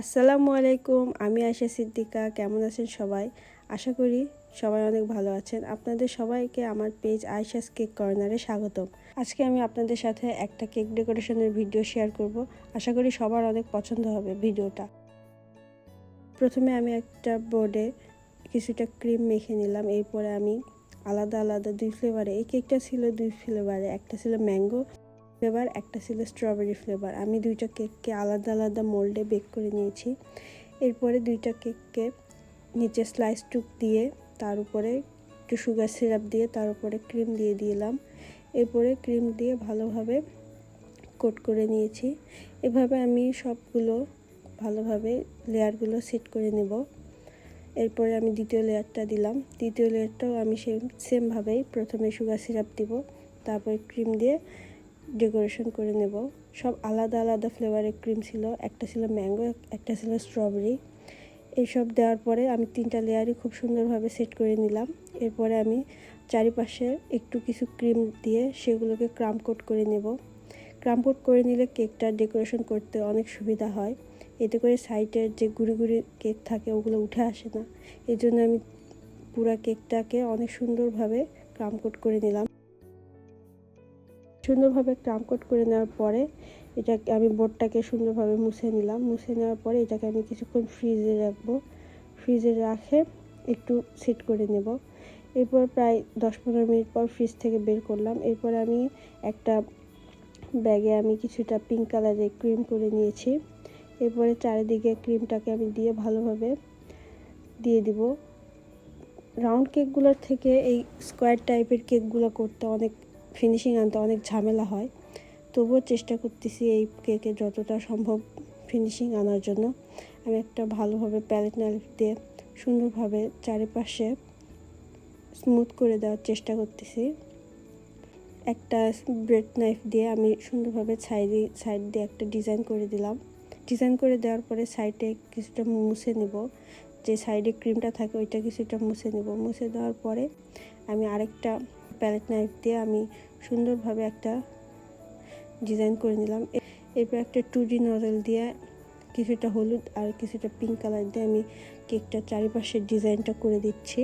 আসসালামু আলাইকুম, আমি আশা সিদ্দিকা, কেমন আছেন সবাই? আশা করি সবাই অনেক ভালো আছেন। আপনাদের সবাইকে আমার পেজ আয়শাস কেক কর্নারে স্বাগতম। আজকে আমি আপনাদের সাথে একটা কেক ডেকোরেশনের ভিডিও শেয়ার করব। আশা করি সবার অনেক পছন্দ হবে ভিডিওটা। প্রথমে আমি একটা বোর্ডে কিছুটা ক্রিম মেখে নিলাম। এরপরে আমি আলাদা আলাদা দুই ফ্লেভারে এই কেকটা ছিল দুই ফ্লেভারে একটা ছিল ম্যাঙ্গো ফ্লেভার একটা ছিল স্ট্রবেরি ফ্লেভার আমি দুইটা কেককে আলাদা আলাদা মোল্ডে বেক করে নিয়েছি। এরপরে দুইটা কেককে নিচে স্লাইস টুক দিয়ে, তার উপরে একটু সুগার সিরাপ দিয়ে, তার উপরে ক্রিম দিয়ে দিলাম। এরপরে ক্রিম দিয়ে ভালোভাবে কোট করে নিয়েছি। এভাবে আমি সবগুলো ভালোভাবে লেয়ারগুলো সেট করে নেব। এরপরে আমি দ্বিতীয় লেয়ারটা দিলাম। দ্বিতীয় লেয়ারটাও আমি সেম সেমভাবেই প্রথমে সুগার সিরাপ দিব, তারপরে ক্রিম দিয়ে ডেকোরেশন করে নেব। সব আলাদা আলাদা ফ্লেভারের ক্রিম ছিল, একটা ছিল ম্যাঙ্গো, একটা ছিল স্ট্রবেরি। এইসব দেওয়ার পরে আমি তিনটা লেয়ারই খুব সুন্দরভাবে সেট করে নিলাম। এরপরে আমি চারিপাশে একটু কিছু ক্রিম দিয়ে সেগুলোকে ক্রাম কোট করে নেব। ক্রাম কোট করে নিলে কেকটা ডেকোরেশন করতে অনেক সুবিধা হয়। এতে করে সাইডের যে গুড়ি গুড়ি কেক থাকে ওগুলো উঠে আসে না। এই জন্য আমি পুরা কেকটাকে অনেক সুন্দরভাবে ক্রাম কোট করে নিলাম। সুন্দরভাবে ক্রামকট করে নেওয়ার পরে এটাকে আমি বোর্ডটাকে সুন্দরভাবে মুছে নিলাম। মুছে নেওয়ার পরে এটাকে আমি কিছুক্ষণ ফ্রিজে রাখব। ফ্রিজে রাখে একটু সেট করে নেব। এরপর প্রায় দশ পনেরো মিনিট পর ফ্রিজ থেকে বের করলাম। এরপর আমি একটা ব্যাগে আমি কিছুটা পিঙ্ক কালারের ক্রিম করে নিয়েছি। এরপরে চারিদিকে ক্রিমটাকে আমি দিয়ে ভালোভাবে দিয়ে দিব। রাউন্ড কেকগুলোর থেকে এই স্কোয়ার টাইপের কেকগুলো করতে অনেক ফিনিশিং আনতে অনেক ঝামেলা হয়। তবুও চেষ্টা করতেছি এই কেকে যতটা সম্ভব ফিনিশিং আনার জন্য। আমি একটা ভালোভাবে প্যালেট নাইফ দিয়ে সুন্দরভাবে চারিপাশে স্মুথ করে দেওয়ার চেষ্টা করতেছি। একটা ব্রেড নাইফ দিয়ে আমি সুন্দরভাবে সাইডে সাইড দিয়ে একটা ডিজাইন করে দিলাম। ডিজাইন করে দেওয়ার পরে সাইডে কিছুটা মুছে নেব। যে সাইডে ক্রিমটা থাকে ওইটা কিছুটা মুছে নেব। মুছে দেওয়ার পরে আমি আরেকটা প্যালেট নাইফ দিয়ে আমি সুন্দরভাবে একটা ডিজাইন করে নিলাম। এরপর একটা টু ডি নজল দিয়ে কিছুটা হলুদ আর কিছুটা পিঙ্ক কালার দিয়ে আমি কেকটার চারিপাশের ডিজাইনটা করে দিচ্ছি।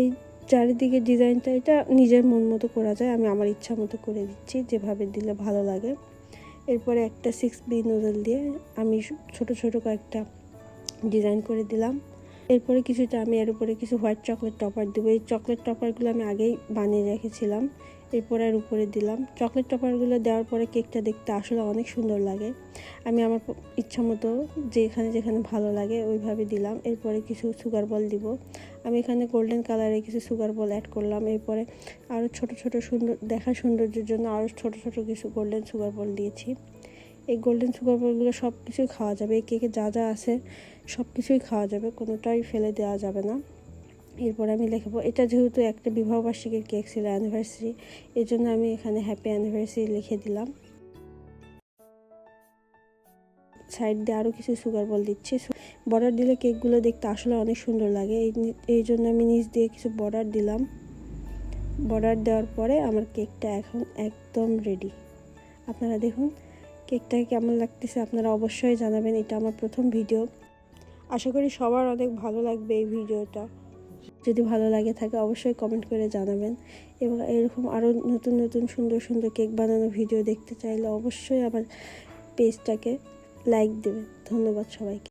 এই চারিদিকে ডিজাইনটা এটা নিজের মন মতো করা যায়, আমি আমার ইচ্ছা মতো করে দিচ্ছি, যেভাবে দিলে ভালো লাগে। এরপরে একটা সিক্স বি নোজল দিয়ে আমি ছোট ছোট কয়েকটা ডিজাইন করে দিলাম। এরপরে কিছুটা আমি এর উপরে কিছু হোয়াইট চকলেট টপার দেবো। এই চকলেট টপারগুলো আমি আগেই বানিয়ে রেখেছিলাম। এরপর এর উপরে দিলাম। চকলেট টপারগুলো দেওয়ার পরে কেকটা দেখতে আসলে অনেক সুন্দর লাগে। আমি আমার ইচ্ছা মতো যেখানে যেখানে ভালো লাগে ওইভাবে দিলাম। এরপরে কিছু সুগার বল দিব। আমি এখানে গোল্ডেন কালারে কিছু সুগার বল অ্যাড করলাম। এরপরে আরও ছোট ছোট সুন্দর দেখা সৌন্দর্যের জন্য আরও ছোট ছোট কিছু গোল্ডেন সুগার বল দিয়েছি। এই গোল্ডেন সুগার বলগুলো সব কিছুই খাওয়া যাবে, এই কেকে যা যা আছে সব কিছুই খাওয়া যাবে, কোনোটাই ফেলে দেওয়া যাবে না। এরপর আমি লিখব এটা যেহেতু একটা বিবাহবার্ষিকীর কেক ছিল অ্যানিভার্সারি এই জন্য আমি এখানে হ্যাপি অ্যানিভার্সারি লিখে দিলাম। সাইড দিয়ে আরও কিছু সুগার বল দিচ্ছি। বর্ডার দিলে কেকগুলো দেখতে আসলে অনেক সুন্দর লাগে। এই জন্য আমি নিচ দিয়ে কিছু বর্ডার দিলাম। বর্ডার দেওয়ার পরে আমার কেকটা এখন একদম রেডি আপনারা দেখুন কেকটাকে কেমন লাগতেছে আপনারা অবশ্যই জানাবেন, এটা আমার প্রথম ভিডিও। আশা করি সবার অনেক ভালো লাগবে এই ভিডিওটা। যদি ভালো লাগে থাকে অবশ্যই কমেন্ট করে জানাবেন। এবং এরকম আরও নতুন নতুন সুন্দর সুন্দর কেক বানানো ভিডিও দেখতে চাইলে অবশ্যই আমার পেজটাকে লাইক দেবেন। ধন্যবাদ সবাইকে।